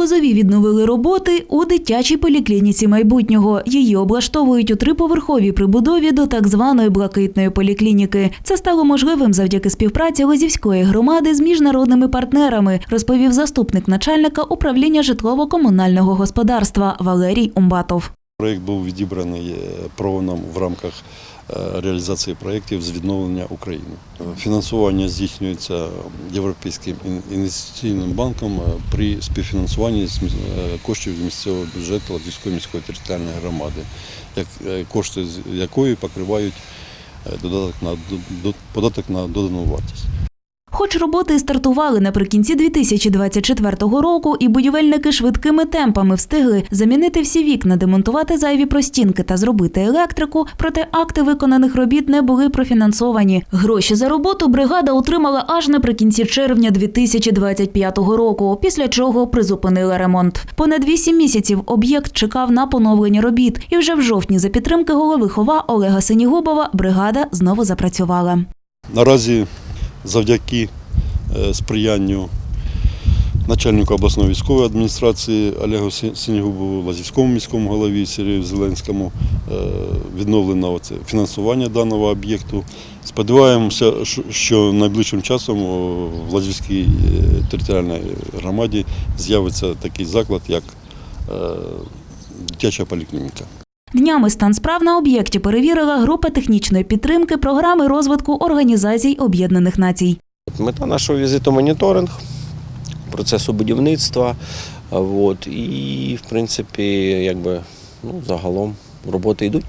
Лозові відновили роботи у дитячій поліклініці майбутнього. Її облаштовують у триповерховій прибудові до так званої блакитної поліклініки. Це стало можливим завдяки співпраці Лозівської громади з міжнародними партнерами, розповів заступник начальника управління житлово-комунального господарства Валерій Умбатов. Проєкт був відібраний е, в рамках е, реалізації проєктів з відновлення України. Фінансування здійснюється Європейським інвестиційним банком е, при співфінансуванні коштів з місцевого бюджету Латвійської міської територіальної громади, кошти з якої покривають податок на додану вартість. Хоч роботи стартували наприкінці 2024 року, і будівельники швидкими темпами встигли замінити всі вікна, демонтувати зайві простінки та зробити електрику, проте акти виконаних робіт не були профінансовані. Гроші за роботу бригада отримала аж наприкінці червня 2025 року, після чого призупинила ремонт. Понад вісім місяців об'єкт чекав на поновлення робіт, і вже в жовтні за підтримки голови хова Олега Синігубова бригада знову запрацювала. Наразі завдяки е, сприянню начальнику обласної військової адміністрації Олегу Сі- Лазівському міському голові Сергію Зеленському е, відновлено оце фінансування даного об'єкту. Сподіваємося, що- найближчим часом в Лазівській е, територіальній громаді з'явиться такий заклад, як дитяча поліклініка. Днями стан справ на об'єкті перевірила група технічної підтримки програми розвитку Організацій Об'єднаних Націй. Мета нашого візиту моніторинг процесу будівництва. От, і, в принципі, якби, ну, загалом роботи йдуть.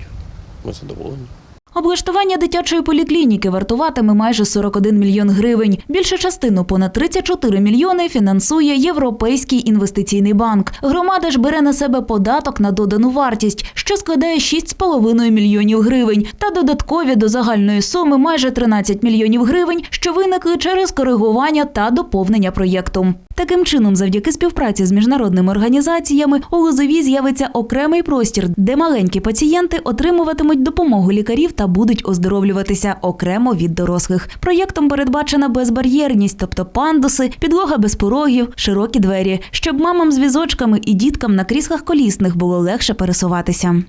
Ми задоволені. Облаштування дитячої поліклініки вартуватиме майже 41 мільйон гривень. Більшу частину, понад 34 мільйони, фінансує Європейський інвестиційний банк. Громада ж бере на себе податок на додану вартість, що складає 6,5 мільйонів гривень, та додаткові до загальної суми майже 13 мільйонів гривень, що виникли через коригування та доповнення проєкту. Таким чином, завдяки співпраці з міжнародними організаціями, у Лозові з'явиться окремий простір, де маленькі пацієнти отримуватимуть допомогу лікарів та будуть оздоровлюватися окремо від дорослих. Проєктом передбачена безбар'єрність, тобто пандуси, підлога без порогів, широкі двері, щоб мамам з візочками і діткам на кріслах колісних було легше пересуватися.